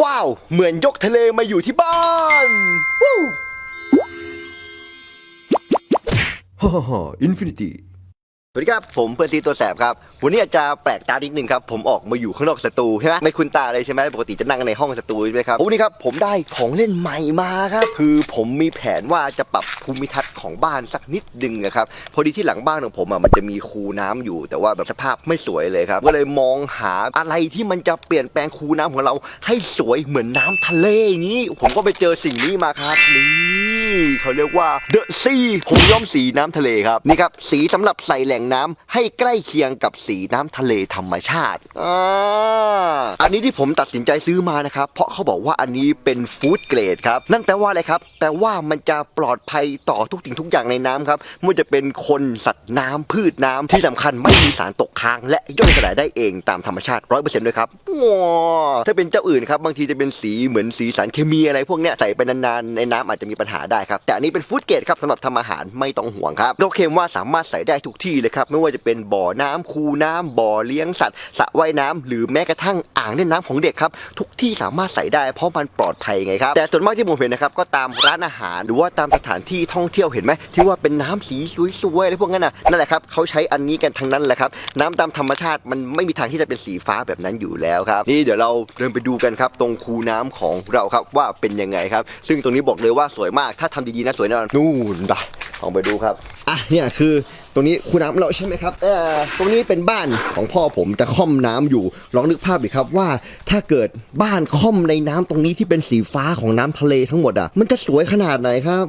ว้าว เหมือนยกทะเลมาอยู่ที่บ้านฮ่าฮ่าฮ่าอินฟินิตี้ สวัสดีครับ ผมเปอร์ซีตัวแสบครับ วันนี้อาจจะแปลกตานิดนึงครับ ผมออกมาอยู่ข้างนอกสตูใช่ไหมไม่คุ้นตาเลยใช่ไหมปกติจะนั่งในห้องสตูใช่ไหมครับวันนี้ครับผมได้ของเล่นใหม่มาครับ คือผมมีแผนว่าจะปรับภูมิทัศน์ของบ้านสักนิดนึงนะครับ พอดีที่หลังบ้านของผมอะมันจะมีคูน้ำอยู่ แต่ว่าแบบสภาพไม่สวยเลยครับ ก็เลยมองหาอะไรที่มันจะเปลี่ยนแปลงคูน้ำของเราให้สวยเหมือนน้ำทะเลอย่างนี้ ผมก็ไปเจอสิ่งนี้มาครับนี่เขาเรียกว่าเดอะซีผมย้อมสีน้ำทะเลครับนี่ครับสีสำหรับใส่แหล่งน้ำให้ใกล้เคียงกับสีน้ำทะเลธรรมชาติอ่าอันนี้ที่ผมตัดสินใจซื้อมานะครับ เพราะเขาบอกว่าอันนี้เป็นฟู้ดเกรดครับ นั่นแปลว่าอะไรครับ แปลว่ามันจะปลอดภัยต่อทุกสิ่งทุกอย่างในน้ำครับไม่ว่าจะเป็นคนสัตว์น้ำพืชน้ำที่สำคัญไม่มีสารตกค้าง และย่อยสลายได้เองตามธรรมชาติร้อยเปอร์เซ็นต์ด้วยครับถ้าเป็นเจ้าอื่นครับบางทีจะเป็นสีเหมือนสีสารเคมีอะไรพวกเนี้ยใส่ไปนานๆในน้ำอาจจะมีปัญหาได้ครับแต่อันนี้เป็นฟู้ดเกรดครับสำหรับทำอาหารไม่ต้องห่วงครับโดเคลมว่าสามารถใส่ได้ทุกที่เลยครับ ไม่ว่าจะเป็นบ่อน้ำคูน้ำบ่อเลี้ยงสัตว์สระว่ายน้ำหรือแม้กระทั่งอ่างเล่นน้ำของเด็กครับทุกที่สามารถใส่ได้เพราะมันปลอดภัยไงครับ แต่ส่วนมากที่ผมเห็นนะครับก็ตามร้านอาหาร หรือว่าตามสถานที่ท่องเที่ยวเห็นไหมที่ว่าเป็นน้ำสีสวยๆอะไรพวกนั้นน่ะนั่นแหละครับเขาใช้อันนี้กันทั้งนั้นแหละครับน้ำตามธรรมชาติมันไม่มีทางที่จะเป็นสีฟ้าแบบนั้นอยู่แล้วครับนี่เดี๋ยวเราเดินไปดูกันครับตรงคูน้ำของเราครับว่าเป็นยังไงครับ ซึ่งตรงนี้บอกเลยว่าสวยมากถ้าทำดีๆนะสวยแน่นอนนู่นไปลองไปดูครับอะเนี่ยคือตรงนี้คูน้ำเราใช่ไหมครับเออตรงนี้เป็นบ้านของพ่อผมจะค่อมน้ำอยู่ลองนึกภาพดิครับว่าถ้าเกิดบ้านค่อมในน้ำตรงนี้ที่เป็นสีฟ้าของน้ำทะเลทั้งหมดอะมันจะสวยขนาดไหนครับ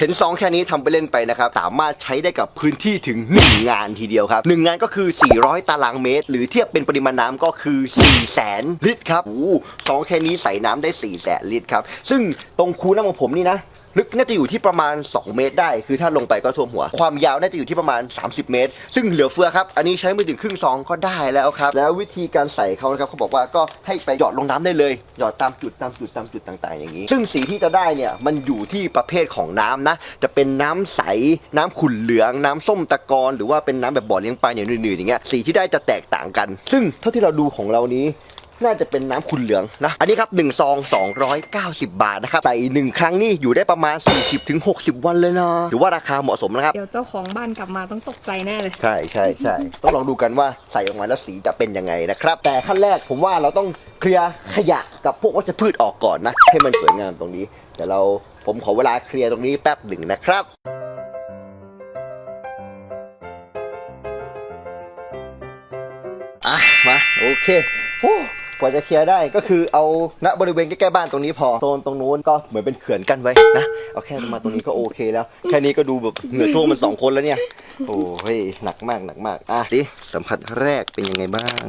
เห็นซองแค่นี้ทำไปเล่นไปนะครับสามารถใช้ได้กับพื้นที่ถึง 1 งานทีเดียวครับหนึ่งงานก็คือ 400 ตารางเมตร หรือเทียบเป็นปริมาณน้ำก็คือ4 0 0แสนลิตรครับโอ้ซองแค่นี้ใส่น้ำได้4 0 0แสนลิตรครับซึ่งตรงคูน้ำของผมนี่นะ ลึกน่าจะอยู่ที่ประมาณ 2 เมตรได้ คือถ้าลงไปก็ท่วมหัว ความยาวน่าจะอยู่ที่ประมาณ 30 เมตร ซึ่งเหลือเฟือครับ อันนี้ใช้ไม่ถึงครึ่งซองก็ได้แล้วครับ แล้ววิธีการใส่เขานะครับเขาบอกว่าก็ให้ไปหยอดลงน้ำได้เลย หยอดตามจุดตามจุดตามจุดต่าง ๆ อย่างนี้ ซึ่งสีที่จะได้เนี่ยมันอยู่ที่ประเภทของน้ำนะ จะเป็นน้ำใส น้ำขุ่นเหลือง น้ำส้มตะกอนหรือว่าเป็นน้ำแบบบ่อเลี้ยงปลาอย่างอื่นๆอย่างเงี้ยสีที่ได้จะแตกต่างกัน ซึ่งเท่าที่เราดูของเรานี้ น่าจะเป็นน้ำขุ่นเหลืองนะ อันนี้ครับ1ซอง290 บาทนะครับใส่หนึ่งครั้งนี่อยู่ได้ประมาณ 40ถึง60 วันเลยนะถือว่าราคาเหมาะสมนะครับ เดี๋ยวเจ้าของบ้านกลับมาต้องตกใจแน่เลย ใช่ใช่ใช่ต้องลองดูกันว่าใส่ออกมาแล้วสีจะเป็นยังไงนะครับ แต่ขั้นแรกผมว่าเราต้องเคลียร์ขยะกับพวกวัชพืชออกก่อนนะ ให้มันสวยงามตรงนี้เดี๋ยวเราผมขอเวลาเคลียร์ตรงนี้แป๊บหนึ่งนะครับอะมาโอเคโอ้ กว่าจะเคลียร์ได้ก็คือเอาณบริเวณใกล้ๆบ้านตรงนี้พอโซนตรงนู้นก็เหมือนเป็นเขื่อนกั้นไว้นะเอาแค่มาตรงนี้ก็โอเคแล้ว แค่นี้ก็ดูแบบเหงื่อท่วมมันสองคนแล้วเนี่ย โอ้เฮ้ยหนักมากหนักมากอะสิสัมผัสแรกเป็นยังไงบ้าง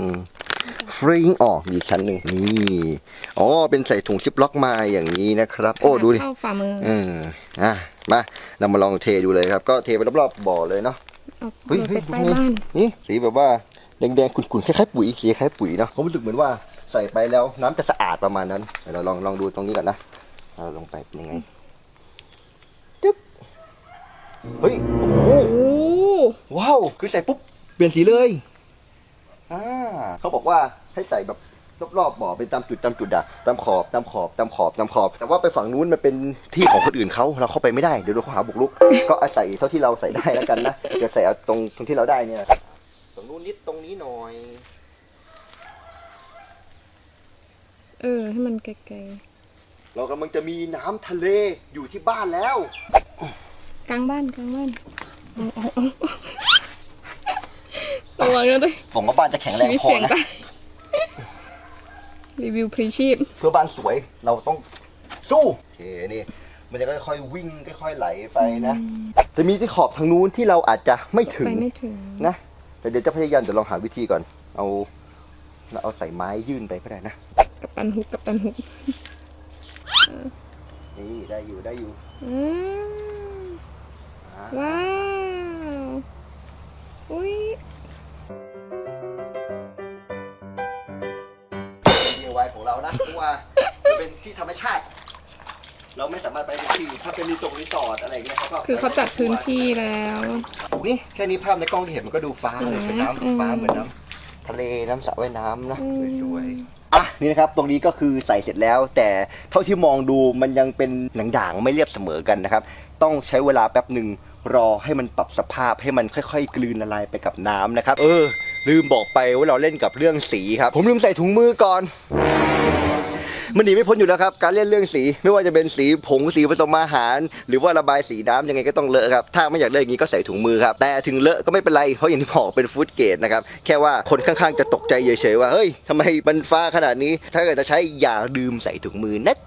ฟริงอ๋อมีอีกชั้นหนึ่งนี่อ๋อเป็นใส่ถุงซิปล็อกมาอย่างนี้นะครับ โอ้ดูดิเข้าฝ่ามือเอออะมาเรามาลองเทดูเลยครับ ก็เทไปรอบๆบ่อเลยเนาะเอาเฮ้ยไปเฮ้ยใกล้นี่บ้านนี่สีแบบว่าแดงๆขุ่นๆคล้ายๆปุ๋ยสีคล้ายๆปุ๋ยเนาะผมรู้สึกเหมือนว่า ใส่ไปแล้วน้ำจะสะอาดประมาณนั้นเดี๋ยวเราลองลองดูตรงนี้ก่อนนะเราลงไปเป็นยังไงจึ๊บเฮ้ยโอ้โหว้าวคือใส่ปุ๊บเปลี่ยนสีเลยอ่าเขาบอกว่าให้ใส่แบบรอบๆบ่อเป็นตามจุดตามจุดอะตามขอบตามขอบตามขอบตามขอบ แต่ว่าไปฝั่งนู้นมันเป็นที่ของคนอื่นเขาเราเข้าไปไม่ได้เดี๋ยวโดนข้อหาบุกรุก ก็อาศัยเท่าที่เราใส่ได้แล้วกันนะเดี๋ยวใส่เอาตรงตรงที่เราได้เนี่ยตรงนู้นนิดตรงนี้หน่อย เออ ให้มันไกลเรากำลังจะมีน้ำทะเลอยู่ที่บ้านแล้วๆกลางบ้านกลางบ้านเอาเอาเอาระวังนะด้วยผมว่าบ้านจะแข็งแรชีงวิตพอเสี่ยงนะตายรีวิวพรีชีพ เพื่อบ้านสวยเราต้องสู้โอเคนี่มันจะค่อยๆวิ่งค่อยๆไหลไปนะ จะมีที่ขอบทางนู้นที่เราอาจจะไม่ถึงไปไม่ถึงนะแต่เดี๋ยวจะพยายามเดี๋ยวลองหาวิธีก่อน เอาเราเอาใส่ไม้ยื่นไปก็ได้นะ กับตันฮุกกับตันฮุกนี่ได้อยู่ได้อยู่อืมอ่าว้าว อุ้ย DIY ของเรานะเพราะว่ามันเป็นที่ธรรมชาติ เราไม่สามารถไปได้ที่ถ้าเป็นรีสอร์ทรีสอร์ทอะไรอย่างเงี้ยเขาก็คือเขาจัดพื้นที่แล้ว นี่แค่นี้ภาพในกล้องที่เห็นมันก็ดูฟ้าเลยเป็นน้ำฟ้าเหมือนน้ำทะเลน้ำสระว่ายน้ำนะอืมสวย อะนี่นะครับตรงนี้ก็คือใส่เสร็จแล้ว แต่เท่าที่มองดูมันยังเป็นด่างๆไม่เรียบเสมอกันนะครับ ต้องใช้เวลาแป๊บหนึ่งรอให้มันปรับสภาพให้มันค่อย ๆ กลืนละลายไปกับน้ำนะครับ เออ ลืมบอกไปว่าเราเล่นกับเรื่องสีครับ ผมลืมใส่ถุงมือก่อน มันหนีไม่พ้นอยู่แล้วครับ การเล่นเรื่องสี ไม่ว่าจะเป็นสีผงสีผสมอาหาร หรือว่าระบายสีน้ำยังไงก็ต้องเลอะครับ ถ้าไม่อยากเลอะอย่างนี้ก็ใส่ถุงมือครับ แต่ถึงเลอะก็ไม่เป็นไร เพราะอย่างที่บอกเป็นฟู้ดเกรดนะครับ แค่ว่าคนข้างๆจะตกใจเฉยๆว่า เฮ้ยทำไมมันฟ้าขนาดนี้ ถ้าเกิดจะใช้อย่าลืมใส่ถุงมือนะ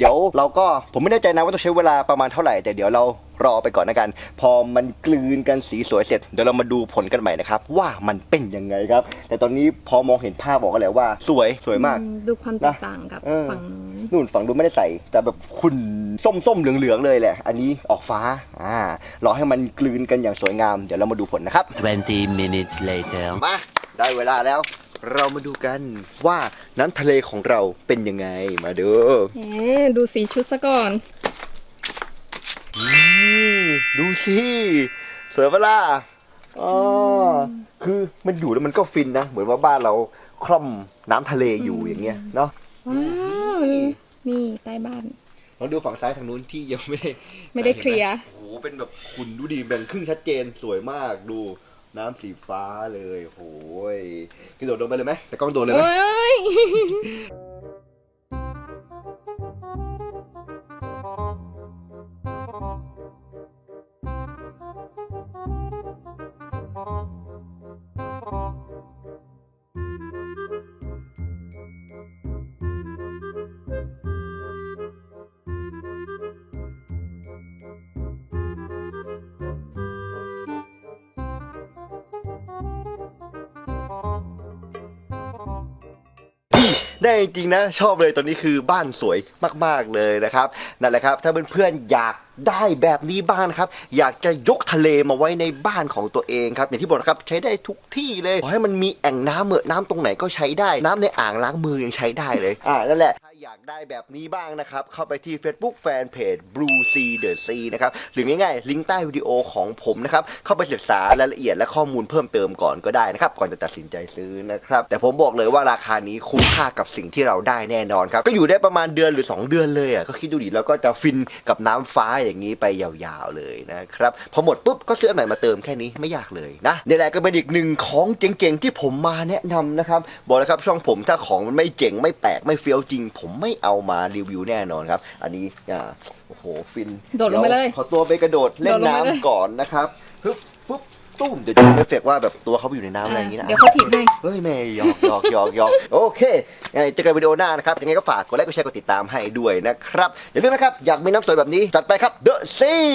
เดี๋ยวเราก็ผมไม่แน่ใจนะว่าต้องใช้เวลาประมาณเท่าไหร่ แต่เดี๋ยวเรารอไปก่อนนะกัน พอมันกลืนกันสีสวยเสร็จ เดี๋ยวเรามาดูผลกันใหม่นะครับ ว่ามันเป็นยังไงครับ แต่ตอนนี้พอมองเห็นภาพบอกกันแล้วว่าสวยสวยมากอืดูความแตกต่างกับเออ ฝั่งนู้นนู่นฝั่งดูไม่ได้ใส่ แต่แบบขุ่นส้มๆเหลืองๆเลยแหละ อันนี้ออกฟ้าอ่ารอให้มันกลืนกันอย่างสวยงาม เดี๋ยวเรามาดูผลนะครับ 20 minutes later. มาได้เวลาแล้ว เรามาดูกันว่าน้ำทะเลของเราเป็นยังไงมาดูแหมดูสีชุดซะก่อนอืมดูสิสวยปะล่ะอ๋อคือมันอยู่แล้วมันก็ฟินนะ เหมือนว่าบ้านเราคล่อมน้ำทะเลอยู่อย่างเงี้ยเนาะว้าวนี่ใต้บ้านลองดูฝั่งซ้ายทางนู้นที่ยังไม่ได้ไม่ได้เคลียร์โอ้โหเป็นแบบขุนดูดิแบ่งครึ่งชัดเจนสวยมากดู น้ำสีฟ้าเลยโอ้ยกระโดดลงไปเลยไหมแต่กล้องโดดเลยไหม โอ้ย ได้จริงนะชอบเลยตอนนี้คือบ้านสวยมาก ๆเลยนะครับนั่นแหละครับถ้าเพื่อนๆอยากได้แบบนี้บ้างนครับ อยากจะยกทะเลมาไว้ในบ้านของตัวเองครับ อย่างที่บอกนะครับใช้ได้ทุกที่เลยขอให้มันมีแอ่งน้ำเหมือน้ำตรงไหนก็ใช้ได้ น้ำในอ่างล้างมือยังใช้ได้เลยอ่านั่นแหละ อยากได้แบบนี้บ้างนะครับ เข้าไปที่ Facebook Fanpage Blue Sea The Sea นะครับ หรือง่ายๆ ลิงก์ใต้วิดีโอของผมนะครับ เข้าไปศึกษารายละเอียดและข้อมูลเพิ่มเติมก่อนก็ได้นะครับ ก่อนจะตัดสินใจซื้อนะครับ แต่ผมบอกเลยว่าราคานี้คุ้มค่ากับสิ่งที่เราได้แน่นอนครับ ก็อยู่ได้ประมาณเดือนหรือ 2 เดือนเลยอะก็คิดดูดิแล้วก็จะฟินกับน้ำฟ้าอย่างนี้ไปยาวๆเลยนะครับพอหมดปุ๊บก็ซื้ออันใหม่มาเติมแค่นี้ไม่ยากเลยนะนี่แหละก็เป็นอีกหนึ่งของเจ๋งๆที่ผมมาแนะนำนะครับบอกเลยครับช่องผมถ้าของมันไม่เจ๋งไม่แปลกไม่เฟี้ยวจริงผมไม่เอามารีวิวแน่นอนครับ อันนี้อ่าโอ้โหฟินโดดลงไปเลย ขอตัวไปกระโดดเล่นโดดลงไปเลยน้ำก่อนนะครับปึ๊บปุ๊บตุ้มเดี๋ยวจะมีเอฟเฟกต์ว่าแบบตัวเขาไปอยู่ในน้ำอะไรอย่างนี้นะเดี๋ยวเขาถีบให้ เฮ้ยแม่หยอกหยอกหยอกหยอกโอเคยังไงเจอกันวิดีโอหน้านะครับยังไงก็ฝากกดไลค์กดแชร์กดติดตามให้ด้วยนะครับอย่าลืมนะครับอยากมีน้ำสวยแบบนี้จัดไปครับ The Sea